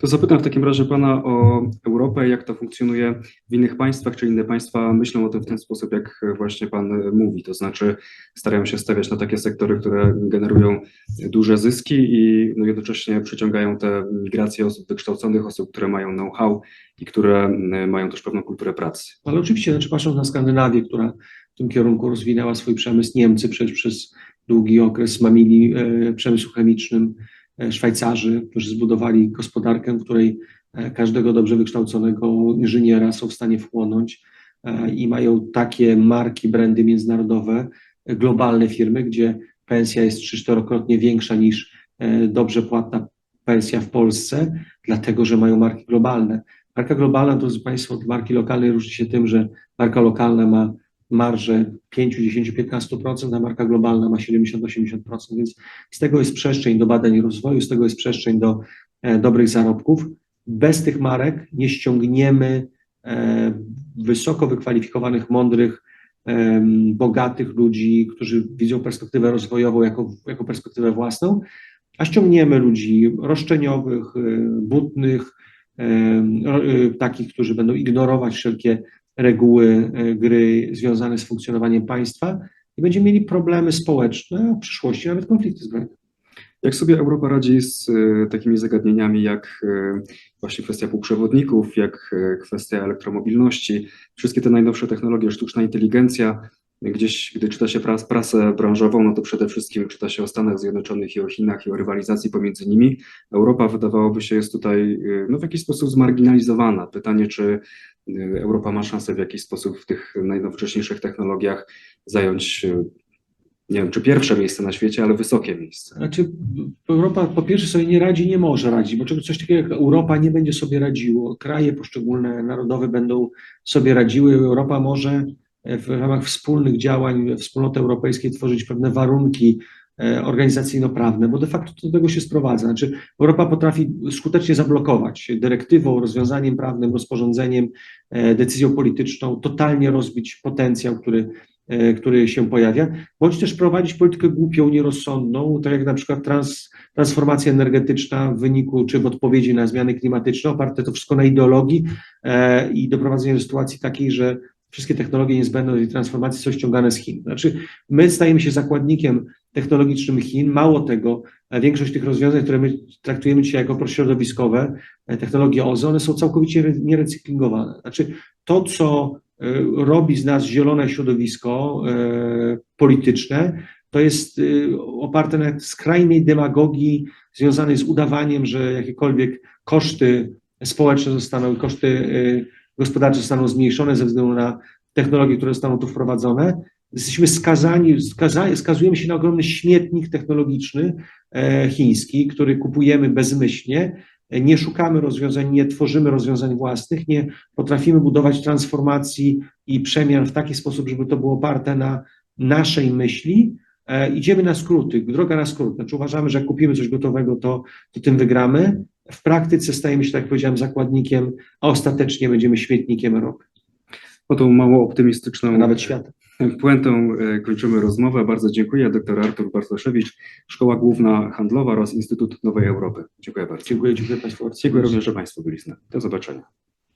To zapytam w takim razie Pana o Europę, jak to funkcjonuje w innych państwach, czy inne państwa myślą o tym w ten sposób, jak właśnie Pan mówi, to znaczy starają się stawiać na takie sektory, które generują duże zyski i no jednocześnie przyciągają te migracje osób wykształconych, osób, które mają know-how i które mm, mają też pewną kulturę pracy. Ale oczywiście, znaczy patrząc na Skandynawię, która w tym kierunku rozwinęła swój przemysł, Niemcy przecież przez długi okres mamili e, przemysł chemicznym, Szwajcarzy, którzy zbudowali gospodarkę, w której e, każdego dobrze wykształconego inżyniera są w stanie wchłonąć e, i mają takie marki, brandy międzynarodowe, e, globalne firmy, gdzie pensja jest trzy, czterokrotnie większa niż e, dobrze płatna pensja w Polsce, dlatego że mają marki globalne. Marka globalna, drodzy Państwo, od marki lokalnej różni się tym, że marka lokalna ma marżę 5, 10, 15%, a marka globalna ma 70-80%, więc z tego jest przestrzeń do badań i rozwoju, z tego jest przestrzeń do e, dobrych zarobków. Bez tych marek nie ściągniemy e, wysoko wykwalifikowanych, mądrych, em, bogatych ludzi, którzy widzą perspektywę rozwojową jako, jako perspektywę własną, a ściągniemy ludzi roszczeniowych, e, butnych, ro- e, takich, którzy będą ignorować wszelkie reguły e, gry związane z funkcjonowaniem państwa i będziemy mieli problemy społeczne, a w przyszłości nawet konflikty zbrojne. Jak sobie Europa radzi z e, takimi zagadnieniami jak e, właśnie kwestia półprzewodników, jak kwestia elektromobilności, wszystkie te najnowsze technologie, sztuczna inteligencja, gdzieś gdy czyta się pras, prasę branżową, no to przede wszystkim czyta się o Stanach Zjednoczonych i o Chinach i o rywalizacji pomiędzy nimi. Europa wydawałoby się jest tutaj no, w jakiś sposób zmarginalizowana. Pytanie, czy Europa ma szansę w jakiś sposób w tych najnowocześniejszych technologiach zająć, e, nie wiem, czy pierwsze miejsce na świecie, ale wysokie miejsce. Znaczy, Europa po pierwsze sobie nie radzi, nie może radzić, bo czegoś takiego jak Europa nie będzie sobie radziło. Kraje poszczególne, narodowe będą sobie radziły. Europa może w ramach wspólnych działań wspólnoty europejskiej tworzyć pewne warunki organizacyjno-prawne, bo de facto to do tego się sprowadza. Znaczy, Europa potrafi skutecznie zablokować dyrektywą, rozwiązaniem prawnym, rozporządzeniem, e, decyzją polityczną, totalnie rozbić potencjał, który e, który się pojawia, bądź też prowadzić politykę głupią, nierozsądną, tak jak na przykład trans, transformacja energetyczna w wyniku czy w odpowiedzi na zmiany klimatyczne, oparte to wszystko na ideologii e, i doprowadzenie do sytuacji takiej, że wszystkie technologie niezbędne do tej transformacji są ściągane z Chin. Znaczy, my stajemy się zakładnikiem technologicznym Chin, mało tego, e, większość tych rozwiązań, które my traktujemy dzisiaj jako prośrodowiskowe, e, technologie OZE, one są całkowicie re- nierecyklingowane. Znaczy, to, co e, robi z nas zielone środowisko polityczne, to jest oparte na skrajnej demagogii związanej z udawaniem, że jakiekolwiek koszty społeczne zostaną i koszty gospodarcze zostaną zmniejszone ze względu na technologie, które zostaną tu wprowadzone. Jesteśmy skazani, skaza, skazujemy się na ogromny śmietnik technologiczny e, chiński, który kupujemy bezmyślnie, nie szukamy rozwiązań, nie tworzymy rozwiązań własnych, nie potrafimy budować transformacji i przemian w taki sposób, żeby to było oparte na naszej myśli. E, Idziemy na skróty, droga na skrót. Znaczy uważamy, że jak kupimy coś gotowego, to, to tym wygramy. W praktyce stajemy się, tak jak powiedziałem, zakładnikiem, a ostatecznie będziemy śmietnikiem Europy, Po tą mało optymistyczną nawet świata. puentą e, kończymy rozmowę. Bardzo dziękuję. Dr Artur Bartoszewicz, Szkoła Główna Handlowa oraz Instytut Nowej Europy. Dziękuję bardzo. Dziękuję, dziękuję Państwu. Dziękuję również, że Państwo byli z nami. Do zobaczenia.